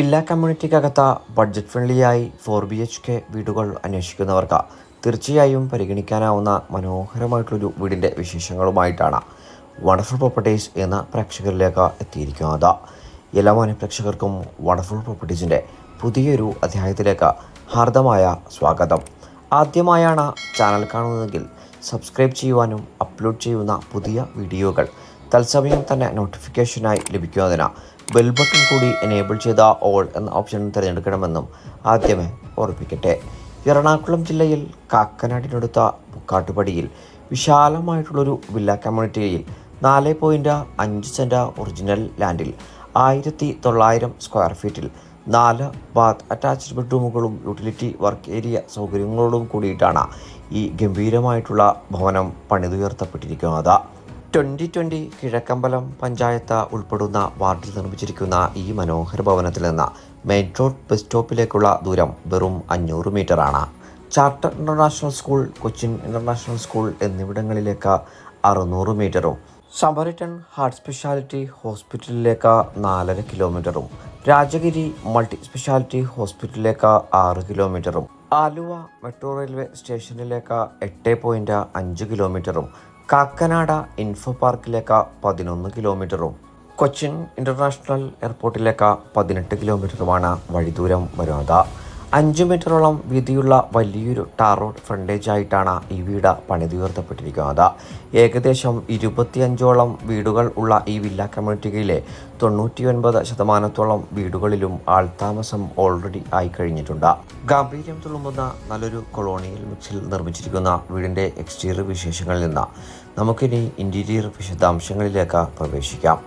Villa കമ്മ്യൂണിറ്റിക്കകത്ത budget ഫ്രണ്ട്ലിയായി four B H K വീടുകൾ അന്വേഷിക്കുന്നവർക്ക് തീർച്ചയായും പരിഗണിക്കാനാവുന്ന മനോഹരമായിട്ടുള്ളൊരു വീടിന്റെ വിശേഷങ്ങളുമായിട്ടാണ് വണ്ടർഫുൾ പ്രോപ്പർട്ടീസ് എന്ന പ്രേക്ഷകരിലേക്ക് എത്തിയിരിക്കുന്നത്. എല്ലാ മാന്യ പ്രേക്ഷകർക്കും വണ്ടർഫുൾ പ്രോപ്പർട്ടീസിന്റെ പുതിയൊരു അധ്യായത്തിലേക്ക് ഹാർദമായ സ്വാഗതം. ആദ്യമായാണ് ചാനൽ കാണുന്നതെങ്കിൽ സബ്സ്ക്രൈബ് ചെയ്യുവാനും അപ്ലോഡ് ചെയ്യുന്ന പുതിയ വീഡിയോകൾ തത്സമയം തന്നെ നോട്ടിഫിക്കേഷനായി ലഭിക്കുന്നതിന് ബെൽ ബട്ടൺ കൂടി എനേബിൾ ചെയ്ത ഓൾ എന്ന ഓപ്ഷൻ തിരഞ്ഞെടുക്കണമെന്നും ആദ്യമേ ഓർപ്പിക്കട്ടെ എറണാകുളം ജില്ലയിൽ കാക്കനാടിനടുത്ത പുക്കാട്ടുപടിയിൽ വിശാലമായിട്ടുള്ളൊരു വില്ല കമ്മ്യൂണിറ്റിയിൽ നാല് പോയിന്റ് അഞ്ച് സെന്റ് ഒറിജിനൽ ലാൻഡിൽ ആയിരത്തി തൊള്ളായിരം സ്ക്വയർ ഫീറ്റിൽ നാല് ബാത്ത് അറ്റാച്ച്ഡ് ബെഡ്റൂമുകളും യൂട്ടിലിറ്റി വർക്ക് ഏരിയ സൗകര്യങ്ങളോടും കൂടിയിട്ടാണ് ഈ ഗംഭീരമായിട്ടുള്ള ഭവനം പണിതുയർത്തപ്പെട്ടിരിക്കുന്നത്. ട്വന്റി ട്വന്റി കിഴക്കമ്പലം പഞ്ചായത്ത് ഉൾപ്പെടുന്ന വാർഡിൽ നിർമ്മിച്ചിരിക്കുന്ന ഈ മനോഹര ഭവനത്തിൽ നിന്ന് മെയിൻ റോഡ് ബസ് സ്റ്റോപ്പിലേക്കുള്ള ദൂരം വെറും അഞ്ഞൂറ് മീറ്ററാണ്. Charter international school Cochin international school എന്നിവിടങ്ങളിലേക്ക് അറുന്നൂറ് മീറ്ററും. സമരിട്ടൺ ഹാർട്ട് സ്പെഷ്യാലിറ്റി ഹോസ്പിറ്റലിലേക്ക് നാലര കിലോമീറ്ററും. രാജഗിരി മൾട്ടി സ്പെഷ്യാലിറ്റി ഹോസ്പിറ്റലിലേക്ക് ആറ് കിലോമീറ്ററും. ആലുവ മെട്രോ റെയിൽവേ സ്റ്റേഷനിലേക്ക് എട്ട് പോയിന്റ് അഞ്ച് കിലോമീറ്ററും. കാക്കനാട ഇൻഫോ പാർക്കിലേക്ക് പതിനൊന്ന് കിലോമീറ്ററും കൊച്ചിൻ ഇന്റർനാഷണൽ എയർപോർട്ടിലേക്ക് പതിനെട്ട് കിലോമീറ്ററുമാണ് വഴിദൂരം വരുന്നത് അഞ്ച് മീറ്ററോളം വീതിയുള്ള വലിയൊരു ടാർ റോഡ് ഫ്രണ്ടേജ് ആയിട്ടാണ് ഈ വീട് പണിതുയർത്തപ്പെട്ടിരിക്കുന്നത്. ഏകദേശം ഇരുപത്തിയഞ്ചോളം വീടുകൾ ഉള്ള ഈ വില്ല കമ്മ്യൂണിറ്റിയിലെ തൊണ്ണൂറ്റിയൊൻപത് ശതമാനത്തോളം വീടുകളിലും ആൾതാമസം ഓൾറെഡി ആയി കഴിഞ്ഞിട്ടുണ്ട്. ഗാംഭീര്യം തുളുമ്പുന്ന നല്ലൊരു കൊളോണിയൽ മിക്സിൽ നിർമ്മിച്ചിരിക്കുന്ന വീടിന്റെ എക്സ്റ്റീരിയർ വിശേഷങ്ങളിൽ നിന്ന് നമുക്കിനി ഇന്റീരിയർ വിശദാംശങ്ങളിലേക്ക് പ്രവേശിക്കാം.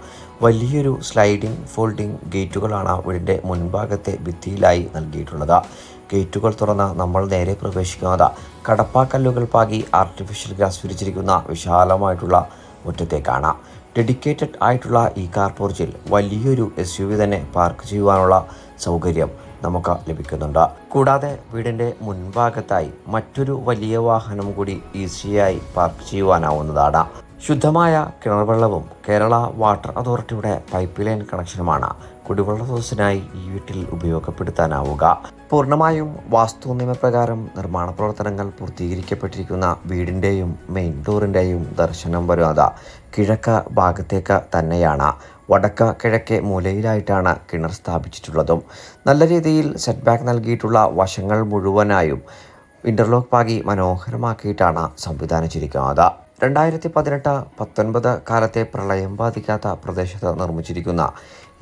വലിയൊരു സ്ലൈഡിംഗ് ഫോൾഡിംഗ് ഗേറ്റുകളാണ് വീടിന്റെ മുൻഭാഗത്തെ ഭിത്തിയിലായി നൽകിയിട്ടുള്ളത്. ഗേറ്റുകൾ തുറന്ന് നമ്മൾ നേരെ പ്രവേശിക്കുന്നത് കടപ്പാക്കല്ലുകൾ പാകി ആർട്ടിഫിഷ്യൽ ഗ്രാസ് വിരിച്ചിരിക്കുന്ന വിശാലമായിട്ടുള്ള മുറ്റത്തേക്കാണ്. ഡെഡിക്കേറ്റഡ് ആയിട്ടുള്ള ഈ കാർ പോർച്ചിൽ വലിയൊരു എസ് യു വി തന്നെ പാർക്ക് ചെയ്യുവാനുള്ള സൗകര്യം നമുക്ക് ലഭിക്കുന്നുണ്ട്. കൂടാതെ വീടിന്റെ മുൻഭാഗത്തായി മറ്റൊരു വലിയ വാഹനം കൂടി ഈസിയായി പാർക്ക് ചെയ്യുവാനാവുന്നതാണ്. ശുദ്ധമായ കിണർ വെള്ളവും കേരള വാട്ടർ അതോറിറ്റിയുടെ പൈപ്പ് ലൈൻ കണക്ഷനുമാണ് കുടിവെള്ള സ്രോതസ്സിനായി ഈ വീട്ടിൽ ഉപയോഗപ്പെടുത്താനാവുക. പൂർണമായും വാസ്തു നിയമപ്രകാരം നിർമ്മാണ പ്രവർത്തനങ്ങൾ പൂർത്തീകരിക്കപ്പെട്ടിരിക്കുന്ന വീടിന്റെയും മെയിൻ ഡോറിന്റെയും ദർശനം വരുന്നത് കിഴക്ക ഭാഗത്തേക്ക് തന്നെയാണ്. വടക്ക കിഴക്കേ മൂലയിലായിട്ടാണ് കിണർ സ്ഥാപിച്ചിട്ടുള്ളതും നല്ല രീതിയിൽ സെറ്റ് ബാക്ക് നൽകിയിട്ടുള്ള വശങ്ങൾ മുഴുവനായും ഇന്റർലോക്ക് പാകി മനോഹരമാക്കിയിട്ടാണ് സംവിധാനിച്ചിരിക്കുന്നത് രണ്ടായിരത്തി പതിനെട്ട് പത്തൊൻപത് കാലത്തെ പ്രളയം ബാധിക്കാത്ത പ്രദേശത്ത് നിർമ്മിച്ചിരിക്കുന്ന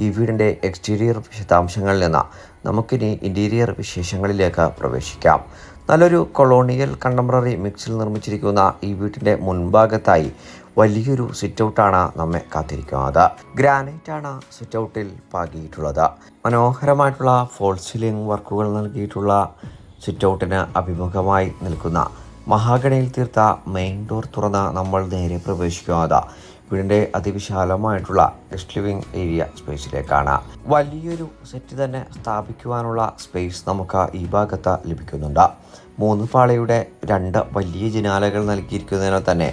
ഈ വീടിന്റെ എക്സ്റ്റീരിയർ വിശദാംശങ്ങളിൽ നിന്ന് നമുക്കിനി ഇന്റീരിയർ വിശേഷങ്ങളിലേക്ക് പ്രവേശിക്കാം. നല്ലൊരു കൊളോണിയൽ കണ്ടംപററി മിക്സിൽ നിർമ്മിച്ചിരിക്കുന്ന ഈ വീട്ടിന്റെ മുൻഭാഗത്തായി വലിയൊരു സിറ്റ് ഔട്ടാണ് നമ്മെ കാത്തിരിക്കുന്നത്. ഗ്രാനൈറ്റ് ആണ് സിറ്റ് ഔട്ടിൽ പാകിയിട്ടുള്ളത്. മനോഹരമായിട്ടുള്ള ഫോൾ സീലിംഗ് വർക്കുകൾ നൽകിയിട്ടുള്ള സിറ്റ് ഔട്ടിന് അഭിമുഖമായി നിൽക്കുന്ന മഹാഗണിയിൽ തീർത്ത മെയിൻ ഡോർ തുറന്ന് നമ്മൾ നേരെ പ്രവേശിക്കുന്നത് വീടിന്റെ അതിവിശാലമായിട്ടുള്ള ഗസ്റ്റ് ലിവിംഗ് ഏരിയ സ്പേസിലേക്കാണ് വലിയൊരു സെറ്റ് തന്നെ സ്ഥാപിക്കുവാനുള്ള സ്പേസ് നമുക്ക് ഈ ഭാഗത്ത് ലഭിക്കുന്നുണ്ട്. മൂന്ന് പാളയുടെ രണ്ട് വലിയ ജനാലകൾ നൽകിയിരിക്കുന്നതിനാൽ തന്നെ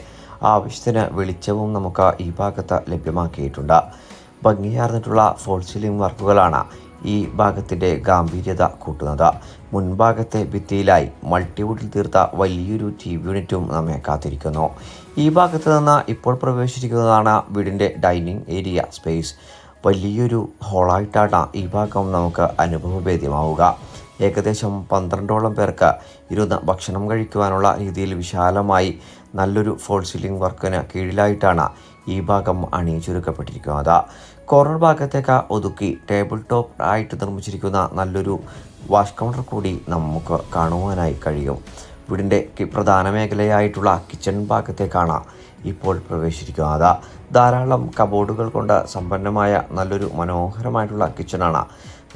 ആവശ്യത്തിന് വെളിച്ചവും നമുക്ക് ഈ ഭാഗത്ത് ലഭ്യമാക്കിയിട്ടുണ്ട്. ഭംഗിയാർന്നിട്ടുള്ള ഫോൾ സീലിംഗ് വർക്കുകളാണ് ഈ ഭാഗത്തിന്റെ ഗാംഭീര്യത കൂട്ടുന്നത്. മുൻഭാഗത്തെ ഭിത്തിയിലായി മൾട്ടിവുഡിൽ തീർത്ത വലിയൊരു ടി യൂണിറ്റും നമ്മെ കാത്തിരിക്കുന്നു. ഈ ഭാഗത്ത് നിന്ന് ഇപ്പോൾ പ്രവേശിച്ചിരിക്കുന്നതാണ് വീടിന്റെ ഡൈനിങ് ഏരിയ സ്പേസ്. വലിയൊരു ഹോളായിട്ടാണ് ഈ ഭാഗം നമുക്ക് അനുഭവഭേദ്യമാവുക. ഏകദേശം പന്ത്രണ്ടോളം പേർക്ക് ഇരുന്ന് ഭക്ഷണം കഴിക്കുവാനുള്ള രീതിയിൽ വിശാലമായി നല്ലൊരു ഫോൾ സീലിംഗ് വർക്കിന് കീഴിലായിട്ടാണ് ഈ ഭാഗം അണിയിച്ചൊരുക്കപ്പെട്ടിരിക്കുന്നത്. കോർണർ ഭാഗത്തേക്ക് ഒതുക്കി ടേബിൾ ടോപ്പ് ആയിട്ട് നിർമ്മിച്ചിരിക്കുന്ന നല്ലൊരു വാഷ് കൗണ്ടർ കൂടി നമുക്ക് കാണുവാനായി കഴിയും. വീടിന്റെ പ്രധാന മേഖലയായിട്ടുള്ള കിച്ചൺ ഭാഗത്തേക്കാണ് ഇപ്പോൾ പ്രവേശിച്ചിരിക്കുന്നത്. ധാരാളം കബോർഡുകൾ കൊണ്ട് സമ്പന്നമായ നല്ലൊരു മനോഹരമായിട്ടുള്ള കിച്ചണാണ്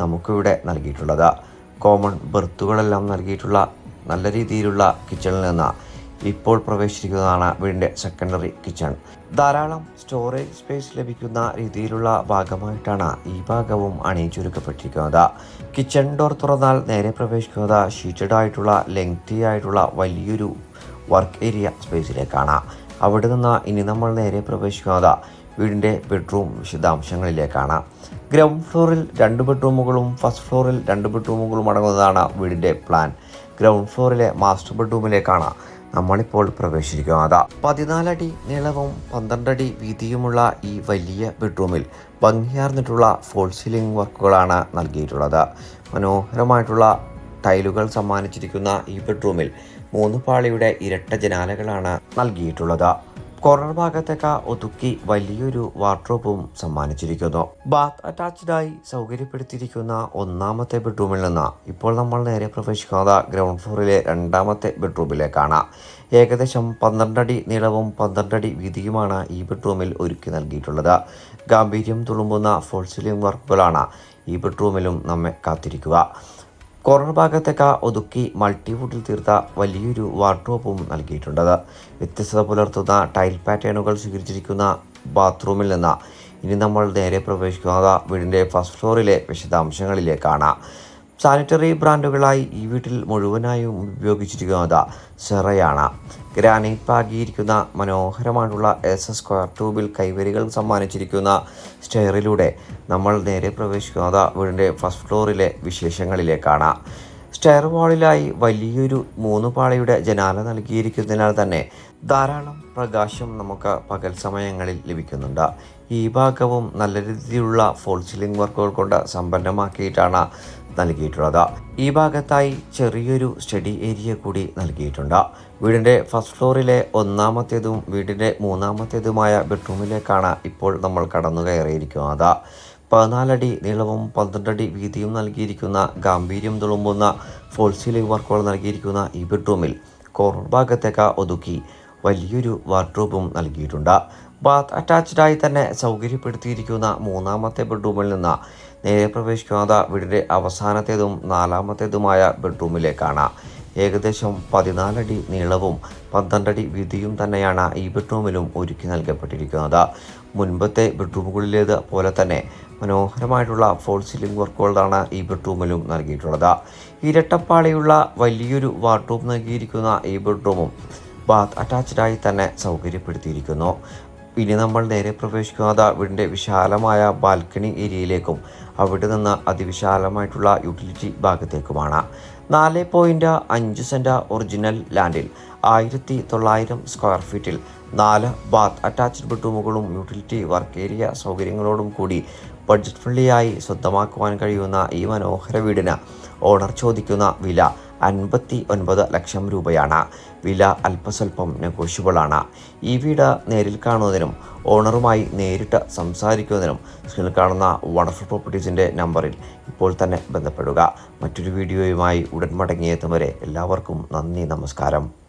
നമുക്കിവിടെ നൽകിയിട്ടുള്ളത്. കോമൺ ബെർത്തുകളെല്ലാം നൽകിയിട്ടുള്ള നല്ല രീതിയിലുള്ള കിച്ചണിൽ നിന്ന് ഇപ്പോൾ പ്രവേശിച്ചിരിക്കുന്നതാണ് വീടിന്റെ സെക്കൻഡറി കിച്ചൺ ധാരാളം സ്റ്റോറേജ് സ്പേസ് ലഭിക്കുന്ന രീതിയിലുള്ള ഭാഗമായിട്ടാണ് ഈ ഭാഗവും അണിയിച്ചൊരുക്കപ്പെട്ടിരിക്കുന്നത്. കിച്ചൺ ഡോർ തുറന്നാൽ നേരെ പ്രവേശിക്കുന്നത് ഷീറ്റഡ് ആയിട്ടുള്ള ലെങ്തി ആയിട്ടുള്ള വലിയൊരു വർക്ക് ഏരിയ സ്പേസിലേക്കാണ് അവിടെ നിന്ന് ഇനി നമ്മൾ നേരെ പ്രവേശിക്കുന്നത് വീടിന്റെ ബെഡ്റൂം വിശദാംശങ്ങളിലേക്കാണ്. ഗ്രൗണ്ട് ഫ്ലോറിൽ രണ്ട് ബെഡ്റൂമുകളും ഫസ്റ്റ് ഫ്ലോറിൽ രണ്ട് ബെഡ്റൂമുകളും അടങ്ങുന്നതാണ് വീടിന്റെ പ്ലാൻ ഗ്രൗണ്ട് ഫ്ലോറിലെ മാസ്റ്റർ ബെഡ്റൂമിലേക്കാണ് നമ്മളിപ്പോൾ പ്രവേശിക്കുന്നത് പതിനാലടി നീളവും പന്ത്രണ്ടടി വീതിയുമുള്ള ഈ വലിയ ബെഡ്റൂമിൽ ഭംഗിയാർന്നിട്ടുള്ള ഫോൾ സീലിംഗ് വർക്കുകളാണ് നൽകിയിട്ടുള്ളത്. മനോഹരമായിട്ടുള്ള ടൈലുകൾ സമ്മാനിച്ചിരിക്കുന്ന ഈ ബെഡ്റൂമിൽ മൂന്ന് പാളിയുടെ ഇരട്ട ജനാലകളാണ് നൽകിയിട്ടുള്ളത്. കോർണർ ഭാഗത്തേക്ക് ഒതുക്കി വലിയൊരു വാർഡ്രോബും സമ്മാനിച്ചിരിക്കുന്നു. ബാത്ത് അറ്റാച്ച്ഡായി സൗകര്യപ്പെടുത്തിയിരിക്കുന്ന ഒന്നാമത്തെ ബെഡ്റൂമിൽ നിന്ന് ഇപ്പോൾ നമ്മൾ നേരെ പ്രവേശിക്കുന്നത് ഗ്രൗണ്ട് ഫ്ലോറിലെ രണ്ടാമത്തെ ബെഡ്റൂമിലേക്കാണ് ഏകദേശം പന്ത്രണ്ടടി നീളവും പന്ത്രണ്ടടി വീതിയുമാണ് ഈ ബെഡ്റൂമിൽ ഒരുക്കി നൽകിയിട്ടുള്ളത്. ഗാംഭീര്യം തുളുമ്പുന്ന ഫോൾസിലിംഗ് വർക്കുകളാണ് ഈ ബെഡ്റൂമിലും നമ്മെ കാത്തിരിക്കുക. കോർണർ ഭാഗത്തേക്ക് ഒതുക്കി മൾട്ടിവുഡിൽ തീർത്ത വലിയൊരു വാർഡ്രോപ്പും നൽകിയിട്ടുണ്ട്. വ്യത്യസ്തത പുലർത്തുന്ന ടൈൽ പാറ്റേണുകൾ സ്വീകരിച്ചിരിക്കുന്ന ബാത്റൂമിൽ നിന്ന് ഇനി നമ്മൾ നേരെ പ്രവേശിക്കുന്നത് വീടിന്റെ ഫസ്റ്റ് ഫ്ലോറിലെ വിശദാംശങ്ങളിലേക്കാണ്. സാനിറ്ററി ബ്രാൻഡുകളായി ഈ വീട്ടിൽ മുഴുവനായും ഉപയോഗിച്ചിരിക്കുന്നത് സെറയാണ്. ഗ്രാനൈറ്റ് പാകിയിരിക്കുന്ന മനോഹരമായിട്ടുള്ള എസ് എസ് സ്ക്വയർ ട്യൂബിൽ കൈവരികൾ സമ്മാനിച്ചിരിക്കുന്ന സ്റ്റെയറിലൂടെ നമ്മൾ നേരെ പ്രവേശിക്കുന്നത് വീടിന്റെ ഫസ്റ്റ് ഫ്ലോറിലെ വിശേഷങ്ങളിലേക്കാണ്. സ്റ്റെയർ വാളിലായി വലിയൊരു മൂന്ന് പാളിയുടെ ജനാല നൽകിയിരിക്കുന്നതിനാൽ തന്നെ ധാരാളം പ്രകാശം നമുക്ക് പകൽ സമയങ്ങളിൽ ലഭിക്കുന്നുണ്ട്. ഈ ഭാഗവും നല്ല രീതിയിലുള്ള ഫോൾ സീലിംഗ് വർക്കുകൾ കൊണ്ട് സമ്പന്നമാക്കിയിട്ടാണ് നൽകിയിട്ടുള്ളത്. ഈ ഭാഗത്തായി ചെറിയൊരു സ്റ്റഡി ഏരിയ കൂടി നൽകിയിട്ടുണ്ട്. വീടിന്റെ ഫസ്റ്റ് ഫ്ലോറിലെ ഒന്നാമത്തേതും വീടിന്റെ മൂന്നാമത്തേതുമായ ബെഡ്റൂമിലേക്കാണ് ഇപ്പോൾ നമ്മൾ കടന്നു കയറിയിരിക്കുന്നത്. പതിനാലടി നീളവും പന്ത്രണ്ടടി വീതിയും നൽകിയിരിക്കുന്ന ഗാംഭീര്യം തുളുമ്പുന്ന ഫോൾ സീലിംഗ് വർക്കുകൾ നൽകിയിരിക്കുന്ന ഈ ബെഡ്റൂമിൽ കോർണർ ഭാഗത്തേക്ക് ഒതുക്കി വലിയൊരു വാർഡ്രോബും നൽകിയിട്ടുണ്ട്. ബാത്ത് അറ്റാച്ച്ഡായി തന്നെ സൗകര്യപ്പെടുത്തിയിരിക്കുന്ന മൂന്നാമത്തെ ബെഡ്റൂമിൽ നിന്ന് നേരെ പ്രവേശിക്കുന്നത് വീടിന്റെ അവസാനത്തേതും നാലാമത്തേതുമായ ബെഡ്റൂമിലേക്കാണ്. ഏകദേശം പതിനാലടി നീളവും പന്ത്രണ്ടടി വീതിയും തന്നെയാണ് ഈ ബെഡ്റൂമിലും ഒരുക്കി നൽകപ്പെട്ടിരിക്കുന്നത്. മുൻപത്തെ ബെഡ്റൂമുകളിലേത് പോലെ തന്നെ മനോഹരമായിട്ടുള്ള ഫോൾ സീലിംഗ് വർക്കുകളാണ് ഈ ബെഡ്റൂമിലും നൽകിയിട്ടുള്ളത്. ഇരട്ടപ്പാളിയുള്ള വലിയൊരു വാർഡ്രോബ് നൽകിയിരിക്കുന്ന ഈ ബെഡ്റൂമും ബാത്ത് അറ്റാച്ച്ഡായി തന്നെ സൗകര്യപ്പെടുത്തിയിരിക്കുന്നു. ഇനി നമ്മൾ നേരെ പ്രവേശിക്കുന്നത് വീടിന്റെ വിശാലമായ ബാൽക്കണി ഏരിയയിലേക്കും. അവിടെ നിന്ന് അതിവിശാലമായിട്ടുള്ള യൂട്ടിലിറ്റി ഭാഗത്തേക്കുമാണ്. നാല് പോയിന്റ് അഞ്ച് സെന്റ് ഒറിജിനൽ ലാൻഡിൽ ആയിരത്തി തൊള്ളായിരം സ്ക്വയർ ഫീറ്റിൽ നാല് ബാത്ത് അറ്റാച്ച്ഡ് ബെഡ്റൂമുകളും യൂട്ടിലിറ്റി വർക്ക് ഏരിയ സൗകര്യങ്ങളോടും കൂടി ബഡ്ജറ്റ് ഫ്രണ്ട്ലിയായി സ്വന്തമാക്കുവാൻ കഴിയുന്ന ഈ മനോഹര വീടിന് ഓണർ ചോദിക്കുന്ന വില അൻപത്തി ഒൻപത് ലക്ഷം രൂപയാണ്. വില അല്പസ്വല്പം നെഗോഷ്യബിളാണ്. ഈ വീട് നേരിൽ കാണുന്നതിനും ഓണറുമായി നേരിട്ട് സംസാരിക്കുന്നതിനും സ്ക്രീനിൽ കാണുന്ന വണ്ടർഫുൾ പ്രോപ്പർട്ടീസിന്റെ നമ്പറിൽ ഇപ്പോൾ തന്നെ ബന്ധപ്പെടുക. മറ്റൊരു വീഡിയോയുമായി ഉടൻ മടങ്ങിയെത്തും വരെ എല്ലാവർക്കും നന്ദി നമസ്കാരം.